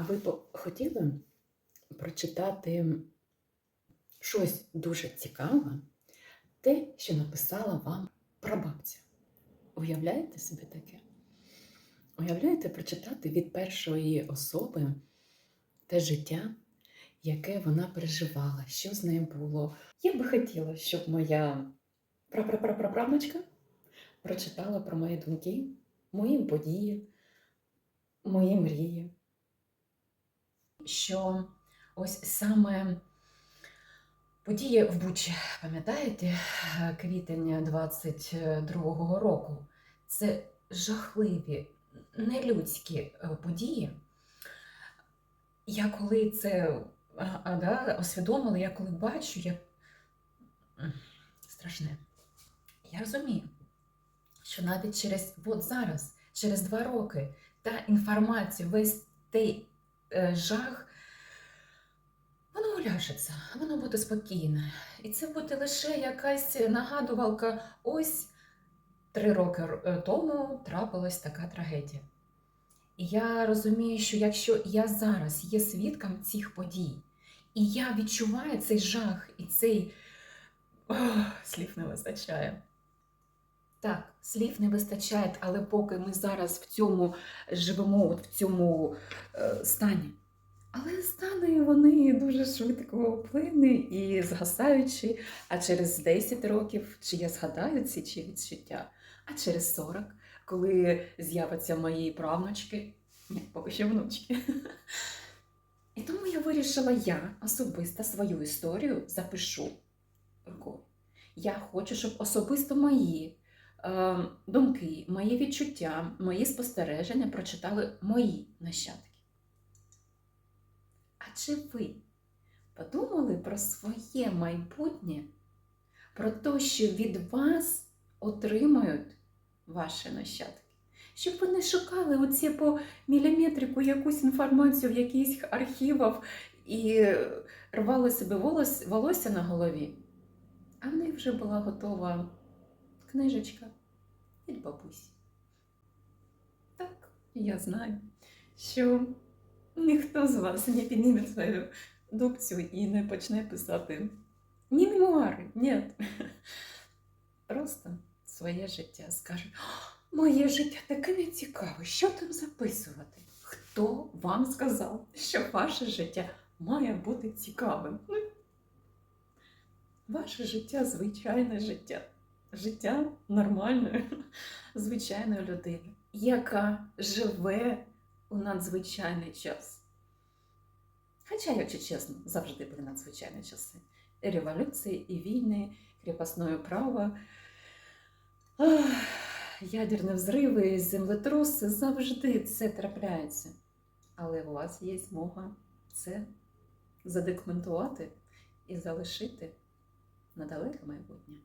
А ви б хотіли прочитати щось дуже цікаве, те, що написала вам прабабця? Уявляєте собі таке? Уявляєте прочитати від першої особи те життя, яке вона переживала, що з нею було? Я би хотіла, щоб моя прапрапрапрапрамочка прочитала про мої думки, мої події, мої мрії. Що ось саме події в Бучі, пам'ятаєте, квітень 22-го року, це жахливі, нелюдські е, події. Я коли це а, да, усвідомила, я коли бачу, я страшне. Я розумію, що навіть через от зараз, через два роки, та інформація, весь той жах, воно уляжеться, воно буде спокійне. І це буде лише якась нагадувалка. Ось три роки е, тому трапилась така трагедія. І я розумію, що якщо я зараз є свідком цих подій, і я відчуваю цей жах і цей Ох, слів не вистачає. Так, слів не вистачає, але поки ми зараз в цьому живемо, от в цьому е, стані. Але стани вони дуже швидко плинні і згасаючі, а через 10 років чи я згадаю ці чи відчуття, а через 40, коли з'являться мої правнучки, ні, поки що внучки. І тому я вирішила, я особисто свою історію запишу рукою. Я хочу, щоб особисто мої думки, мої відчуття, мої спостереження прочитали мої нащадки. А чи ви подумали про своє майбутнє, про те, що від вас отримають ваші нащадки? Щоб ви не шукали оці по міліметрику якусь інформацію в якихось архівах і рвали себе волосся на голові. А в них вже була готова книжечка від бабусі. Так, я знаю, що ніхто з вас не підніме свою дубцю і не почне писати ні мемуари, ні. Просто своє життя скаже, моє життя таке не цікаве, що там записувати? Хто вам сказав, що ваше життя має бути цікавим? Ну, Ваше життя звичайне життя. Життя нормальної, звичайної людини, яка живе у надзвичайний час. Хоча, якщо чесно, завжди були надзвичайні часи. Революції, і війни, кріпосне право, ах, ядерні взриви, землетруси завжди це трапляється. Але у вас є змога це задокументувати і залишити на далеке майбутнє.